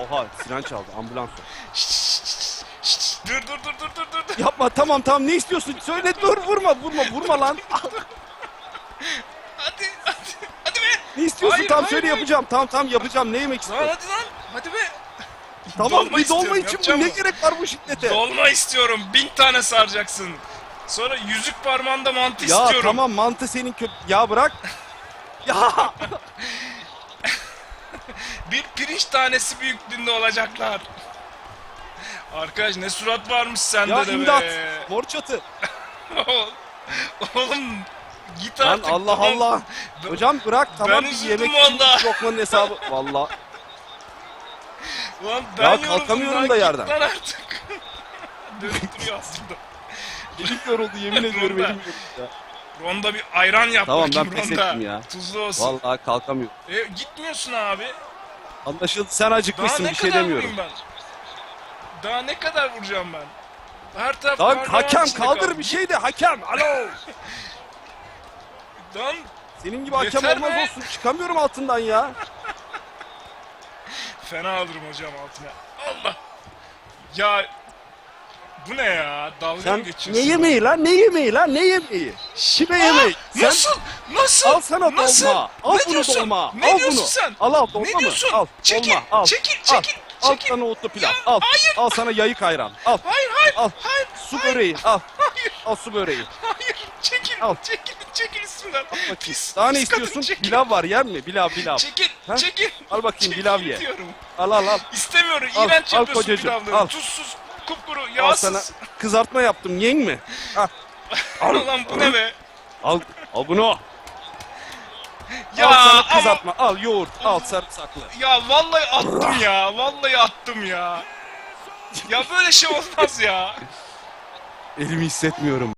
Oha siren çaldı ambulans. o. Dur dur dur dur dur dur. dur. Yapma tamam tamam ne istiyorsun? Söyle dur vurma vurma vurma lan. Hadi hadi. Hadi be. Ne istiyorsun? Hayır, tamam hayır, söyle hayır. yapacağım. Tamam tamım yapacağım. Ne yemek Lan istiyorsun? hadi lan. Hadi be. Tamam dolma bir dolma istiyorum, için bu yapacağım ne gerek var bu şiddete? Dolma istiyorum. Bin tane saracaksın. Sonra yüzük parmağında mantı ya istiyorum. tamam mantı senin köp... Ya bırak. ya Bir pirinç tanesi büyüklüğünde olacaklar. Arkadaş ne surat varmış sende ya de imdat. be. Mor çatı. Oğlum git Lan artık. Allah tamam. Allah. Ben- Hocam bırak tamam bir üzüldüm yemek bir lokmanın hesabı. Valla. Lan ben Ya kalkamıyorum da yerden. Lan artık. Dönüp duruyor aslında. Elim yoruldu yemin ediyorum elim yoruldu. Ronda bir ayran yap Tamam, bakayım ben pes ettim ya. Tuzlu olsun. Vallahi kalkamıyorum. E, gitmiyorsun abi. Anlaşıldı sen acıkmışsın bir şey demiyorum. ben? Daha ne kadar vuracağım ben? Her taraf Lan hakem kaldır kaldı. bir şey de hakem. Alo. Lan Senin gibi hakem Yeter olmaz be. olsun. Çıkamıyorum altından ya. fena alırım hocam altına. Allah. Ya bu ne ya? Dalga mı Sen geçiyorsun? ne yemeği lan? Ne yemeği lan? Ne yemeği? Kime yemeği? Sen Nasıl? Nasıl? al sana Nasıl? dolma. Al ne bunu diyorsun? dolma. Ne al diyorsun bunu. sen? Al al dolma ne mı? diyorsun? Al çekil, dolma. Al. çekil, al. çekil, Al çekil. sana otlu pilav. Ya, al. hayır. Al sana yayık ayran. Al. Hayır, hayır, Al. hayır, Su hayır, böreği. Al. hayır, Al su böreği. hayır. Çekil, Al. çekil, çekil üstümden. Pis, Daha ne pis kadın, istiyorsun? çekil. Pilav var yer mi? Pilav pilav. Çekil, Ha? çekil. Al bakayım, Çekil pilav ye. diyorum. Al al al. İstemiyorum. Al, İğrenç al yapıyorsun kocacığım, pilavları. al. Tuzsuz, kupkuru, Al yağsız. sana kızartma yaptım. Yiyin mi? Al. Al. Ulan bu ne be? Al. Al bunu. Ya al sana ama kızartma. Al yoğurt. Al sarımsaklı. ya vallahi attım ya. Vallahi attım ya. Ya böyle şey olmaz ya. Elimi hissetmiyorum.